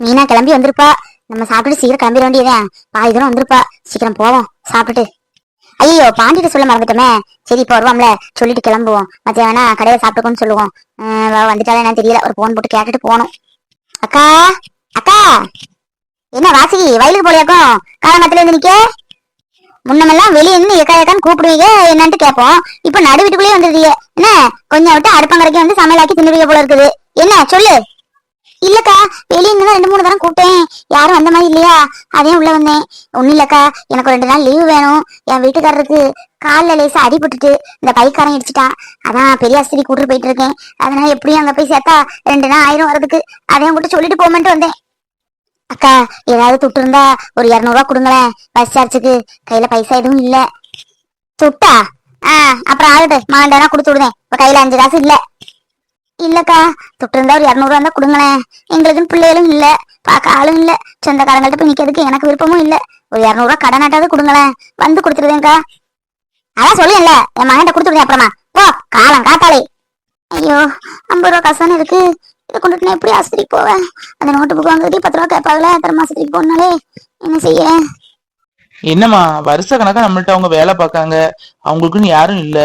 மீனா கிளம்பி வந்திருப்பா. நம்ம சாப்பிட்டு சீக்கிரம் கிளம்பிட வேண்டியதான் பாதி தூரம் வந்திருப்பா. சீக்கிரம் போவோம். சாப்பிட்டுட்டு. ஐயோ பாண்டிட்டு சொல்ல மறந்துட்டோமே. சரி இப்போ வருவாம்ல. சொல்லிட்டு கிளம்புவோம். மத்திய வேணா கடையில சாப்பிட்டுக்கோன்னு சொல்லுவோம். அஹ் வந்துட்டாலே என்ன தெரியல. ஒரு போன் போட்டு கேட்டுட்டு போகணும். அக்கா அக்கா. என்ன வாசகி வயலுக்கு போலியாக்கும் காலங்கத்துல இருந்து நிக்க? முன்னமெல்லாம் வெளியே இருந்து எக்கா எக்கான்னு கூப்பிடுவீங்க. என்னன்ட்டு கேட்போம். இப்ப நடு வீட்டுக்குள்ளேயே வந்துருவீங்க என்ன? கொஞ்சம் விட்டு அடுப்பங்கரைக்கு வந்து சமையலாக்கி தின்னுவீங்க போல இருக்குது. என்ன? சொல்லு. இல்லக்கா வெளியே இருந்து ரெண்டு மூணு தரம் கூப்பிட்டேன். யாரும் அந்த மாதிரி இல்லையா? அதே உள்ள வந்தேன். ஒண்ணும் இல்லக்கா எனக்கு ரெண்டு நாள் லீவு வேணும். என் வீட்டுக்காரருக்கு காலில் லேசா அடிபட்டுட்டு இந்த பைக்காரன் இடிச்சிட்டான். அதான் பெரிய ஆஸ்திரி கூட்டிட்டு போயிட்டு இருக்கேன். அதனால எப்படியும் அங்க போய் சேர்த்தா ரெண்டு நாள் ஆயிரம் வரதுக்கு அதையும் உங்ககிட்ட சொல்லிட்டு போமென்ட்டு வந்தேன். அக்கா ஏதாவது துட்டு இருந்தா ஒரு இரநூறுவா கொடுங்களேன். பஸ் சார்ஜுக்கு. கையில பைசா எதுவும் இல்ல. துட்டா? ஆ அப்புறம் ஆகட்டு மாண்டானா கொடுத்து விடுதேன் இப்ப கையில அஞ்சு காசு இல்ல. இல்லக்கா துட்டு இருந்தா ஒரு இரநூறுவா இருந்தா கொடுங்களேன். எங்களுக்குன்னு பிள்ளைகளும் இல்ல பார்க்க ஆளும் இல்ல. சொந்தக்காரங்கள்ட்ட போய் நிக்கிறதுக்கு எனக்கு விருப்பமும் இல்ல. ஒரு இரநூறுவா கடனாட்டாவது கொடுங்களேன். வந்து கொடுத்துருவேன்க்கா. அதான் சொல்லுங்கல்ல என் மகன்கிட்ட கொடுத்துருவேன் அப்புறமா. ஓ காலம் காத்தாளே ஐயோ ஐம்பது ரூபா காசானு இருக்கு. இதை கொண்டுட்டு நான் எப்படி ஆஸ்பத்திரிக்கு போவேன்? அந்த நோட்டு புக் வாங்குறதுக்கு பத்து ரூபா கேட்பாங்களே எத்தனை மாசத்துக்கு போனாலே என்ன செய்ய என்னம்மா வருஷ கணக்கா நம்மள்ட்ட அவங்க வேலை பார்க்காங்க. அவங்களுக்குன்னு யாரும் இல்ல.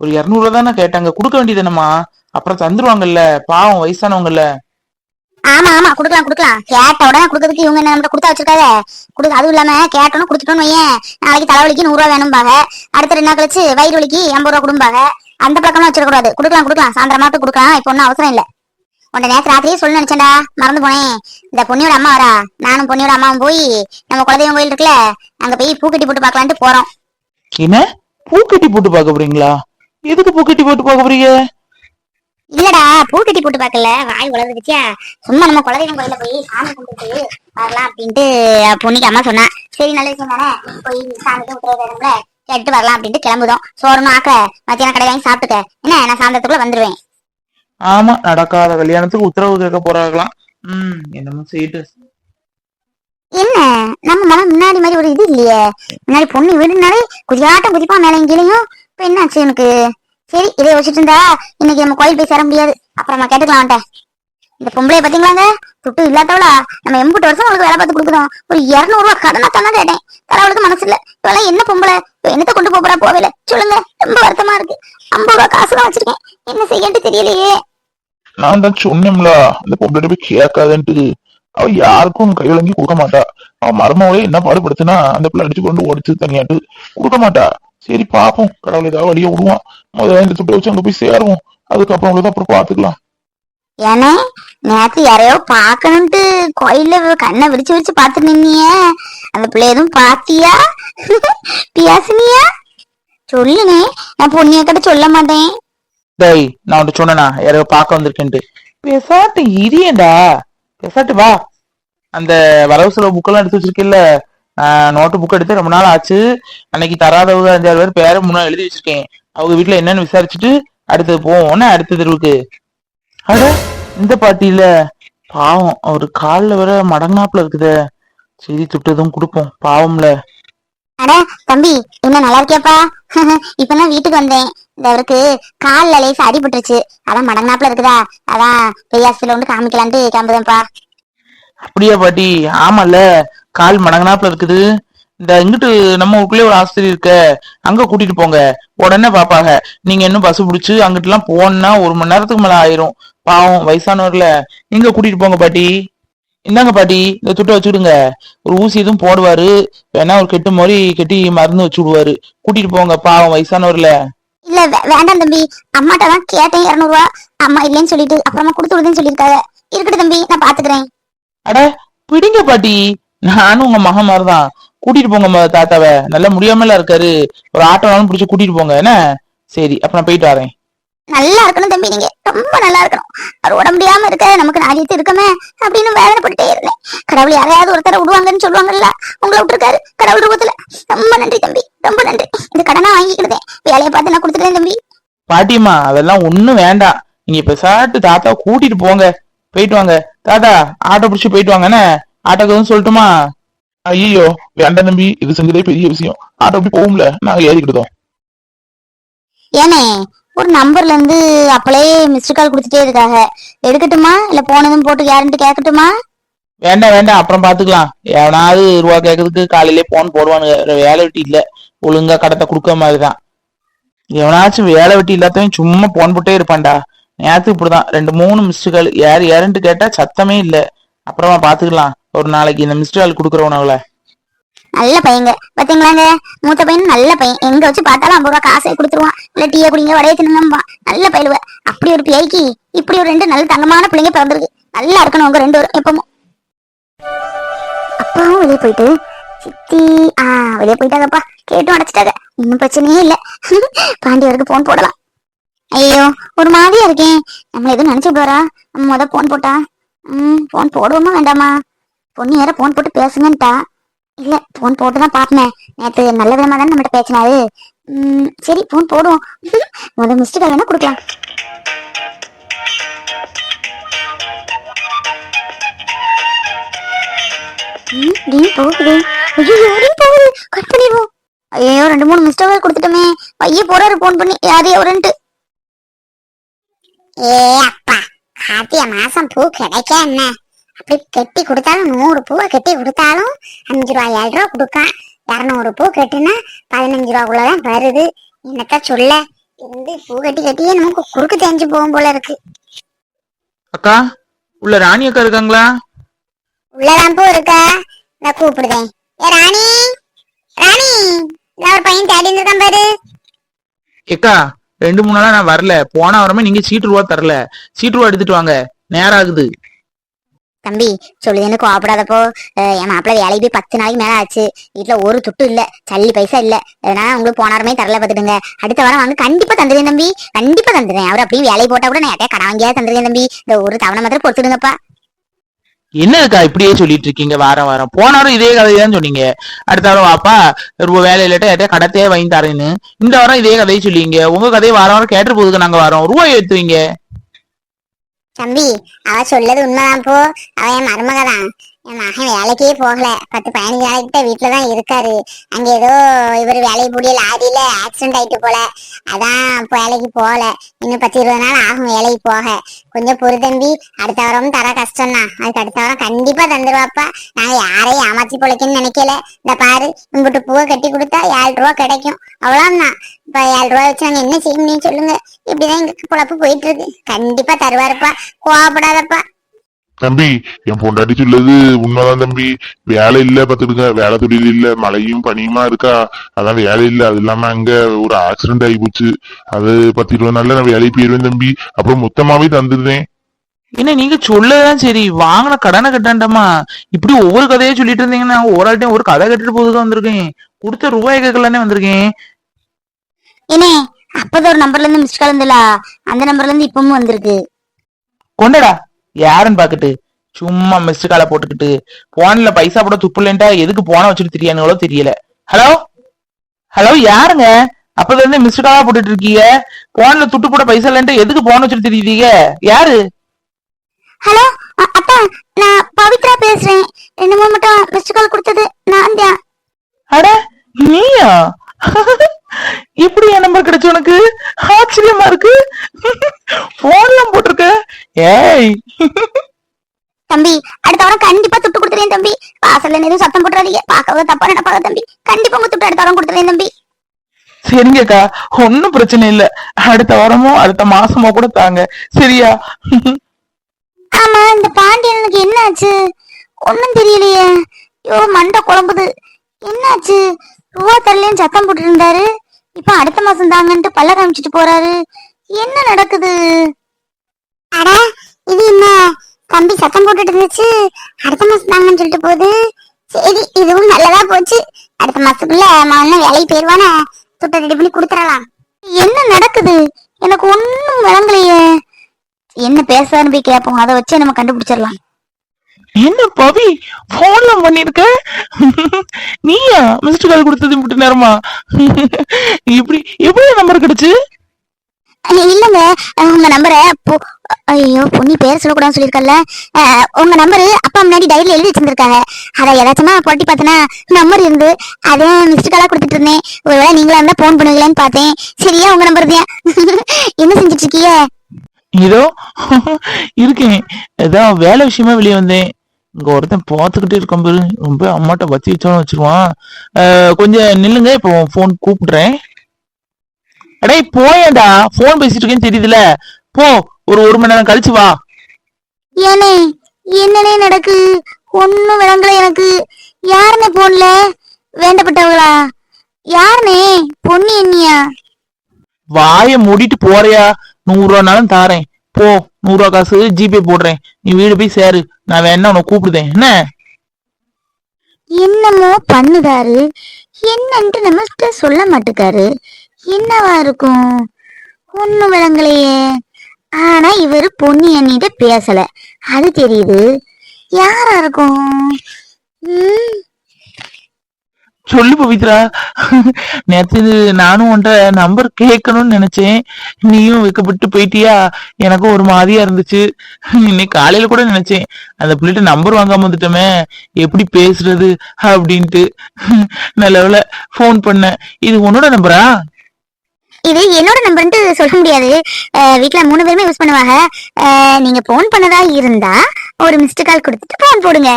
ஒரு இரநூறுவா தானே கேட்டாங்க. கொடுக்க வேண்டியதுனம்மா அப்புறம் தந்துருவாங்கல்ல பாவம் வயசானவங்கல்ல. ஆமா ஆமா குடுக்கலாம் குடுக்கலாம். கேட்ட உடனே குடுக்கறதுக்கு இவங்க என்ன நம்மகிட்ட கொடுத்தா வச்சிருக்காங்க குடுக்க அதுவும் இல்லாம கேட்டோன்னு கொடுத்துட்டோன்னு வையேன். நாளைக்கு தலைவலிக்கு நூறு ரூபா வேணும்பாங்க. அடுத்த ரெண்டு நாள் கழிச்சு வயிறு வலிக்கு எண்பது ரூபா கொடும்பாங்க. அந்த பழக்கம்லாம் வச்சிடக்கூடாது கொடுக்கலாம் கொடுக்கலாம். சாயந்தரம் மட்டும் கொடுக்கலாம். இப்போ ஒன்றும் அவசரம் இல்ல. உன்னை நேற்று ராத்திரியே சொல்ல நினைச்சேன்டா. மறந்து போனேன். இந்த பொன்னியோட அம்மா வரா. நானும் பொன்னியோட அம்மாவும் போய் நம்ம குலதெய்வம் கோயில் இருக்குல்ல அங்க போய் பூக்கட்டி போட்டு பார்க்கலான்ட்டு போறோம். என்ன? பூக்கட்டி போட்டு பார்க்க போறீங்களா? எதுக்கு பூக்கட்டி போட்டு பார்க்க போறீங்க? இல்லடா பூக்கட்டி போட்டு பார்க்கல. வாய் உலர்ந்துச்சியா சும்மா நம்ம குலதெய்வம் கோயில போய் சாமி கும்பிட்டு வரலாம் அப்படின்ட்டு பொண்ணுக்கு அம்மா சொன்னா. சரி நல்ல விஷயம் தானே போய் சாமிக்கு உத்தரவு வேணும்ல கேட்டு வரலாம் அப்படின்ட்டு கிளம்புதோம். சோறும் ஆக்க. மத்தியானம் கடை வாங்கி சாப்பிட்டுக்க. என்ன நான் சாயந்தரத்துக்குள்ள வந்துருவேன். ஆமா நடக்காத கல்யாணத்துக்கு உத்தரவு கேட்க போறாங்களாம். ம் என்னமோ செய்யிட்டு என்ன? நம்ம மனம் முன்னாடி மாதிரி ஒரு இது இல்லையே. முன்னாடி பொண்ணு வீடுனாலே குதியாட்டம் குதிப்பா மேலே கீழையும் இப்ப என்ன ஆச்சு எனக்கு சரி இதை வச்சுட்டு இருந்தா இன்னைக்கு நம்ம கோயில் போய் சேர முடியாது. அப்புறம் நம்ம கேட்டுக்கலாம்ட்ட இந்த பொம்பளைய பாத்தீங்களாங்க? துட்டு இல்லாதவளா? நம்ம எண்பது வருஷம் உங்களுக்கு வேலை பார்த்து கொடுக்குறோம். ஒரு இருநூறு ரூபா கடனா தானே கேட்டேன். கடவுளுக்கு மனசு இல்ல. இவெல்லாம் என்ன பொம்பளை? என்னத்தை என்னத்த கொண்டு போறா? போகல. சொல்லுங்க. ரொம்ப வருத்தமா இருக்கு. ஐம்பது ரூபா காசு தான் வச்சிருக்கேன். என்ன செய்யன்ட்டு தெரியலையே. நான் தான் சொன்னேன்ல. அந்த பொம்பளை போய் கேட்காதன்ட்டு. அவ யாருக்கும் கை விளங்கி கொடுக்க மாட்டா. அவன் மருமகளே என்ன பாடுபடுத்துனா அந்த பிள்ளை அடிச்சு கொண்டு ஓடிச்சு தனியாட்டு. கொடுக்க மாட்டா. சரி பாப்போம் கடவுள் ஏதாவது வழியை விடுவான். முதல்ல இந்த துட்டை வச்சு அங்க போய் சேருவோம். அதுக்கப்புறம் உள்ளதை அப்புறம் பாத்துக்கலாம் ஏனே நேத்து யாரையோ பாக்கணும்ட்டு கோயில்ல கண்ணை விரிச்சு விரிச்சு பாத்துட்டு நின்னியே அந்த பிள்ளை எதுவும் பாத்தியா பியாசினியா? சொல்லுனே நான் பொண்ணிய கிட்ட சொல்ல மாட்டேன். டேய் நான் உன்கிட்ட சொன்னேனா யாரோ பார்க்க வந்திருக்கேன்ட்டு. பேசாட்டு இரியேண்டா பேசாட்டு வா. அந்த வரவு செலவு புக்கெல்லாம் எடுத்து வச்சிருக்கேல்ல நோட்டு புக் எடுத்து ரொம்ப நாள் ஆச்சு. அன்னைக்கு தராதவங்க அஞ்சாறு பேர் பேரை முன்னாடி எழுதி வச்சிருக்கேன். அவங்க வீட்டுல என்னன்னு விசாரிச்சுட்டு அடுத்தது போவோம்னு அடுத்த தெருவுக்கு. அட இந்த பாட்டி இல்ல பாவம் அவரு கால்ல வேற மடங்காப்புல இருக்குதே. சரி துட்டதும் கொடுப்போம் பாவம்ல. அட தம்பி என்ன நல்லா இருக்கியாப்பா? இப்பதான் வீட்டுக்கு வந்தேன். இந்த அவருக்கு கால்ல லேசா அடிபட்டுருச்சு அதான் மடங்காப்புல இருக்குதா? அதான் பெரியாசில வந்து காமிக்கலான்ட்டு கிளம்புதேன்ப்பா. அப்படியா பாட்டி? ஆமால கால் மடங்கனாப்புல இருக்குது. இந்த இங்கிட்டு நம்ம ஊருக்குள்ளே ஒரு ஆஸ்பத்திரி இருக்க. அங்க கூட்டிட்டு போங்க. உடனே பாப்பாங்க. நீங்க இன்னும் பஸ் பிடிச்சு அங்கிட்டு எல்லாம் போனா ஒரு மணி நேரத்துக்கு மேல ஆயிரும். பாவம் வயசானவர்ல. நீங்க கூட்டிட்டு போங்க பாட்டி. இந்தாங்க பாட்டி. இந்த துட்டை வச்சுடுங்க. ஒரு ஊசி எதுவும் போடுவாரு. வேணா ஒரு கெட்டு மாதிரி கெட்டி மருந்து வச்சு விடுவாரு கூட்டிட்டு போங்க. பாவம் வயசானவர்ல. இல்ல வேண்டாம் தம்பி. அம்மாட்ட தான் கேட்டேன். இரநூறுவா. அம்மா இல்லைன்னு சொல்லிட்டு அப்புறமா கொடுத்து விடுதுன்னு சொல்லியிருக்காங்க. இருக்கட்டும் தம்பி நான் பாத்துக்கிறேன். அட பிடிங்க பாட்டி. நானும் உங்க மகன் மாதிரிதான். கூட்டிட்டு போங்க தாத்தாவை. நல்லா முடியாமல இருக்காரு. ஒரு ஆட்டோனாலும் பிடிச்சு கூட்டிட்டு போங்க. என்ன? சரி அப்ப நான் போயிட்டு வரேன். நல்லா இருக்கணும் தம்பி நீங்க. ரொம்ப நல்லா இருக்கணும். அவர் உடம்பு முடியாம இருக்க நமக்கு நாளைக்கு இருக்கமே அப்படின்னு வேதனைப்பட்டுட்டே இருந்தேன். கடவுள் யாரையாவது ஒருத்தர விடுவாங்கன்னு சொல்லுவாங்கல்ல உங்களை விட்டுருக்காரு. கடவுள் ரூபத்துல. ரொம்ப நன்றி தம்பி. ரொம்ப நன்றி. இந்த கடனை வாங்கிக்கிட்டேன் வேலையை பார்த்து நான் கொடுத்துட்டேன் தம்பி. பாட்டியம்மா அதெல்லாம் ஒண்ணும் வேண்டாம். நீங்க பெசாட்டு தாத்தாவை கூட்டிட்டு போங்க. போயிட்டு வாங்க. தாத்தா ஆட்டோ பிடிச்சு போயிட்டு வாங்க. என்ன? ஆட்டோக்கு எதுவும் சொல்லட்டுமா? ஐயோ வேண்டாம் தம்பி இது செஞ்சதே பெரிய விஷயம். ஆட்டோ அப்படி போகும்ல நாங்க ஏறிக்கிட்டோம் ஏனே ஒரு நம்பர்ல இருந்து அப்பளே மிஸ்டு கால் கொடுத்துட்டே இருக்காங்க எடுக்கட்டுமா? இல்ல போனதும் போட்டு கேரண்டி கேட்கட்டுமா? வேண்டாம் வேண்டாம் அப்புறம் பாத்துக்கலாம். எவனாவது ரூபா கேட்கறதுக்கு காலையிலே போன் போடுவானுங்க. வேலை வெட்டி இல்ல. ஒழுங்கா கடத்தை கொடுக்க மாதிரிதான். எவனாச்சும் வேலை வெட்டி இல்லாதவன் சும்மா போன் போட்டே இருப்பான்டா. நேத்து இப்படிதான். ரெண்டு மூணு மிஸ்டு கால் யார் யாருன்ட்டு கேட்டா சத்தமே இல்ல. அப்புறமா பாத்துக்கலாம். ஒரு நாளைக்கு இந்த மிஸ்டர் கால் கொடுக்குறவனவள நல்ல பையங்க. பாத்தீங்களாங்க? மூத்த பையன் நல்ல பையன். எங்க வச்சு பார்த்தாலும் ஐம்பது ரூபா காசை கொடுத்துருவான். இல்ல டீயை குடிங்க வடைய தின்னுங்கம்பா நல்ல பயிலுவ. அப்படி ஒரு பிஐக்கு இப்படி ஒரு ரெண்டு நல்ல தங்கமான பிள்ளைங்க பிறந்திருக்கு. நல்லா இருக்கணும் உங்க ரெண்டு பேரும் எப்பவும். அப்பாவும் வெளியே போயிட்டு சித்தி ஆ வெளியே போயிட்டாங்கப்பா. கேட்டும் அடைச்சிட்டாங்க. இன்னும் பிரச்சனையே இல்ல. பாண்டியவருக்கு போன் போடலாம். ஐயோ ஒரு மாதிரியா இருக்கேன் நம்ம எதுவும் நினைச்சு போறா நம்ம முத போன் போட்டா. ம் போன் போடுவோமா வேண்டாமா? பொண்ணு யார ஃபோன் போட்டு பேசுங்கன்ட்டா. இல்லை போன் போட்டு தான் பாப்பேன் நேற்று நல்ல விதமா தானே நம்மகிட்ட பேசினாரு. ம், சரி ஃபோன் போடுவோம். முதல் மிஸ்டு கால் வேணா கொடுக்கலாம். ம், டீன் போகுது. ஐயோ டீன் போகுது. கட் பண்ணிடுவோம். ஐயோ ரெண்டு மூணு மிஸ்டு கால் கொடுத்துட்டோமே. பையன் போறாரு ஃபோன் பண்ணி. யாரு எவருன்ட்டு ஏ அப்பா. கார்த்திகை மாசம் பூ கிடைக்க என்ன? அப்படி கெட்டி கொடுத்தாலும் நூறு பூவை கெட்டி கொடுத்தாலும் அஞ்சு ரூபா ஏழு ரூபா கொடுக்கான் இரநூறு பூ கட்டுனா பதினஞ்சு ரூபாக்குள்ளதான் வருது. என்னத்த சொல்ல? இருந்து பூ கட்டி கட்டியே நமக்கு குறுக்கு தெரிஞ்சு போகும் போல இருக்கு. அக்கா உள்ள ராணி அக்கா இருக்காங்களா? உள்ளதான் பூ இருக்கா? நான் கூப்பிடுதேன் ஏ ராணி? ராணி இந்த ஒரு பையன் தேடி இருக்கான் பாரு. ஏக்கா ரெண்டு மூணு நாளா நான் வரல. போன வாரமே நீங்க சீட்டு ரூபா தரல. சீட்டு ரூபா எடுத்துட்டு வாங்க. நேரம் ஆகுது தம்பி சொல்லுதுன்னு கோவப்படாதப்போ. என் மாப்பிள்ள வேலைக்கு போய் பத்து நாளைக்கு மேல ஆச்சு. வீட்டுல ஒரு துட்டு இல்ல. சல்லி பைசா இல்ல. அதனால உங்களுக்கு போனாருமே தரல பாத்துடுங்க அடுத்த வாரம் வாங்க கண்டிப்பா தந்துடுறேன் தம்பி. கண்டிப்பா தந்துடுறேன். அவர் அப்படியே வேலைக்கு போட்டா கூட நான் யார்ட்டையா கடன் வாங்கியா தந்துடுறேன் தம்பி. இந்த ஒரு தவணை மாத்திரம் பொறுத்துடுங்கப்பா. என்னக்கா இப்படியே சொல்லிட்டு இருக்கீங்க வாரம் வாரம். போன வாரம் இதே கதைதான் சொன்னீங்க. அடுத்த வாரம் வாப்பா ரூபா வேலை இல்லாட்டா கடத்தையே வாங்கி தரேன்னு. இந்த வாரம் இதே கதையை சொல்லிங்க. உங்க கதையை வாரம் வாரம் கேட்டு போதுக்கு நாங்க வரோம். ரூபாய் ஏத்துவீங்க. தம்பி அவ சொல்லது உண்மைதான் போ. அவ என் மருமக தான் என் மகன் வேலைக்கே போகல. பத்து பதினஞ்சு நாளைக்கிட்ட வீட்டுல தான் இருக்காரு. அங்க ஏதோ இவர் வேலைக்கு முடியல லாரியில ஆக்சிடென்ட் ஆயிட்டு போல. அதான் இப்போ வேலைக்கு போகல. இன்னும் பத்து இருபது நாள் ஆகும் வேலைக்கு போக. கொஞ்சம் பொறு தம்பி அடுத்த வாரம் தர கஷ்டம் தான் அதுக்கு அடுத்த வாரம் கண்டிப்பா தந்துருவாப்பா. நாங்க யாரையும் ஏமாத்தி பிழைக்கன்னு நினைக்கல. இந்த பாரு இம்பிட்டு பூவை கட்டி கொடுத்தா ஏழு ரூபா கிடைக்கும். அவ்வளவுதான். இப்ப ஏழு ரூபா வச்சு நாங்கள் என்ன செய்ய முடியும்னு சொல்லுங்க. இப்படிதான் எங்களுக்கு பொழப்பு போயிட்டு இருக்கு. கண்டிப்பா தருவாருப்பா. கோவப்படாதப்பா. தம்பி என் பொண்டாட்டி சொல்லுது உண்மைதான் தம்பி. வேலை இல்ல பாத்துடுங்க வேலை தொழில் இல்ல மழையும் பனியுமா இருக்கா? அதான் வேலை இல்ல. அது இல்லாம அங்க ஒரு ஆக்சிடென்ட் ஆகி போச்சு. அது பத்து இருபது நாள்ல நான் வேலைக்கு போயிருவேன் தம்பி. அப்புறம் மொத்தமாவே தந்துடுறேன் என்ன நீங்க சொல்லதான் சரி. வாங்கின கடனை கட்டாண்டமா இப்படி ஒவ்வொரு கதையா சொல்லிட்டு இருந்தீங்கன்னா ஒரு ஆள்கிட்டயும் ஒரு கதை கட்டிட்டு போதுதான் வந்திருக்கேன். கொடுத்த ரூபாய் கேட்கலானே வந்திருக்கேன். ஏனே அப்பதான் ஒரு நம்பர்ல இருந்து மிஸ்ட் கால் அந்த நம்பர்ல இருந்து இப்பவும் வந்திருக்கு. கொண்டடா. யாருன்னு பாக்கட்டு சும்மா மிஸ்டு காலை போட்டுக்கிட்டு போன்ல பைசா போட துப்பு இல்லைன்ட்டா எதுக்கு போன வச்சுட்டு தெரியானுங்களோ தெரியல. ஹலோ ஹலோ யாருங்க? அப்பதான் இருந்து மிஸ்டு காலா போட்டுட்டு இருக்கீங்க. போன்ல துட்டு போட பைசா இல்லைன்ட்டு எதுக்கு போன வச்சுட்டு தெரியுதீங்க யாரு? ஹலோ அப்பா நான் பவித்ரா பேசுறேன். மூணு மட்டும் மிஸ்ட் கால் கொடுத்தது. நான் தான் அட நீயா? எப்படி என் நம்பர் கிடைச்சு உனக்கு? ஆச்சரியமா இருக்கு. போன்ல போட்டிருக்க. ஏய். தம்பி அடுத்த வாரம் கண்டிப்பா துட்டு கொடுத்துறேன் தம்பி. வாசல்ல எதுவும் சத்தம் போட்டுறாதீங்க. பார்க்கவே தப்பா நினைப்பாங்க தம்பி. கண்டிப்பா உங்க துட்டு அடுத்த வாரம் கொடுத்துறேன் தம்பி. சரிங்கக்கா ஒன்னும் பிரச்சனை இல்ல. அடுத்த வாரமோ அடுத்த மாசமோ கூட தாங்க. சரியா? ஆமா இந்த பாண்டியனுக்கு என்னாச்சு? ஒண்ணும் தெரியலையே. ஐயோ மண்டை குழம்புது. என்னாச்சு? ரூபா தரலன்னு சத்தம் போட்டு இருந்தாரு இப்ப அடுத்த மாசம் தாங்கன்ட்டு பல்ல காமிச்சிட்டு போறாரு. என்ன நடக்குது? அட இது என்ன? தம்பி சத்தம் போட்டுட்டு இருந்துச்சு. அடுத்த மாசம் தாங்கன்னு சொல்லிட்டு போகுது. சரி இதுவும் நல்லதா போச்சு. அடுத்த மாசத்துக்குள்ள மகன் வேலைக்கு போயிருவானே. துட்டை ரெடி பண்ணி கொடுத்துடலாம். என்ன நடக்குது? எனக்கு ஒண்ணும் விளங்கலையே. என்ன பேசுறான்னு போய் கேட்போம் அதை வச்சே நம்ம கண்டுபிடிச்சிடலாம். என்ன பவி? போன்ல பண்ணிருக்க? நீயா? மிஸ்டு கால் கொடுத்தது மட்டும் நேரமா? இப்படி எப்படி நம்பர் கிடைச்சு? இல்லங்க. உங்க நம்பரை ஐயோ பொண்ணி பேர் சொல்லக்கூடாதுன்னு சொல்லியிருக்கல உங்க நம்பரு அப்பா முன்னாடி டைரியில எழுதி வச்சிருந்திருக்காங்க. அதை ஏதாச்சுமா புரட்டி பார்த்தனா நம்பர் இருந்து. அதே மிஸ்டு காலா கொடுத்துட்டு இருந்தேன். ஒருவேளை நீங்களா இருந்தா போன் பண்ணுவீங்களான்னு பார்த்தேன். சரியா உங்க நம்பர் தான் என்ன செஞ்சுட்டு இருக்கீங்க? இதோ இருக்கேன். ஏதோ வேலை விஷயமா வெளியே வந்தேன். இங்க ஒருத்தன் பார்த்துக்கிட்டே இருக்கான் பாரு. ரொம்ப அம்மாட்ட வச்சு வச்சாலும் வச்சிருவான். கொஞ்சம் நில்லுங்க இப்போ ஃபோன் கூப்பிடுறேன். அடே போயேன்டா. ஃபோன் பேசிட்டு இருக்கேன்னு தெரியுதுல. போ ஒரு ஒரு மணி நேரம் கழிச்சு வா. ஏனே என்னனே நடக்கு? ஒண்ணும் விளங்கல எனக்கு. யாருனே போன்ல வேண்டப்பட்டவங்களா? யாருனே? பொண்ணு என்னையா? வாயை மூடிட்டு போறியா? நூறு ரூபானாலும் தாரேன். போ. நூறு ரூபா காசு ஜிபே போடுறேன். நீ வீடு போய் சேரு. நான் வேணா உனக்கு கூப்பிடுதேன். என்ன? என்னமோ பண்ணுதாரு. என்னன்ட்டு நம்மகிட்ட சொல்ல மாட்டுக்காரு. என்னவா இருக்கும்? ஒண்ணும் விளங்கலையே. ஆனா இவரு பொன்னி அண்ணிட்ட பேசல. அது தெரியுது. யாரா இருக்கும்? உம் சொல்லு பவித்ரா. நேற்று நானும் உன்ட்ட நம்பர் கேட்கணும்னு நினைச்சேன். நீயும் வைக்கப்பட்டு போயிட்டியா? எனக்கும் ஒரு மாதிரியா இருந்துச்சு. இன்னைக்கு காலையில கூட நினைச்சேன். அந்த பிள்ளைகிட்ட நம்பர் வாங்காம வந்துட்டோமே. எப்படி பேசுறது அப்படின்ட்டு. நல்லவள போன் ஃபோன் இது உன்னோட நம்பரா இது என்னோட நம்பர்ன்ட்டு சொல்ல முடியாது. வீட்டுல மூணு பேருமே யூஸ் பண்ணுவாங்க. நீங்க போன் பண்ணதா இருந்தா ஒரு மிஸ்டு கால் கொடுத்துட்டு போன் போடுங்க.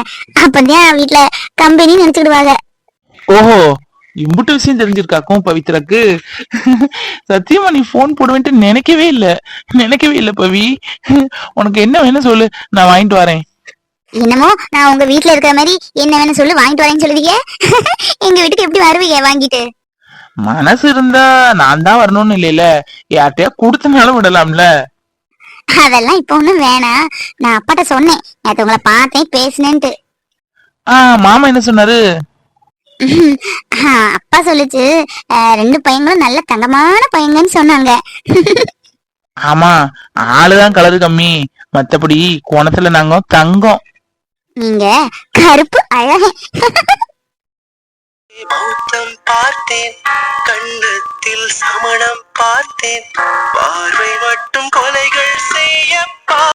அப்பதான் வீட்டுல கம்பெனி நினைச்சுக்கிடுவாங்க. ஓஹோ இம்புட்டு விஷயம் தெரிஞ்சிருக்காக்கும் பவித்ராக்கு? சத்தியமா நீ ஃபோன் போடுவேன்ட்டு நினைக்கவே இல்ல. நினைக்கவே இல்ல பவி. உனக்கு என்ன வேணும் சொல்லு. நான் வாங்கிட்டு வரேன். என்னமோ நான் உங்க வீட்ல இருக்கிற மாதிரி என்ன வேணும் சொல்லி வாங்கிட்டு வரேன்னு சொல்லுவீங்க? எங்க வீட்டுக்கு எப்படி வருவீங்க வாங்கிட்டு? மனசு இருந்தா நான் தான் வரணும்னு இல்லைல யார்கிட்டயா கொடுத்தனாலும் விடலாம்ல. அதெல்லாம் இப்ப ஒண்ணும் வேணாம். நான் அப்பாட்ட சொன்னேன். நேத்து உங்களை பார்த்தேன் பேசினேன்ட்டு. ஆ மாமா என்ன சொன்னாரு? அப்பா சொல்லுச்சு ரெண்டு பையங்களும் நல்ல தங்கமான பையங்கன்னு சொன்னாங்க. ஆமா ஆளுதான் கலரு கம்மி. மத்தபடி கோணத்துல நாங்க தங்கம். நீங்க கருப்பு அழகு. பௌத்தம் பார்த்தேன் கண்ணத்தில் சமணம் பார்த்தேன். பார்வை மட்டும் கொலைகள் செய்யப்பா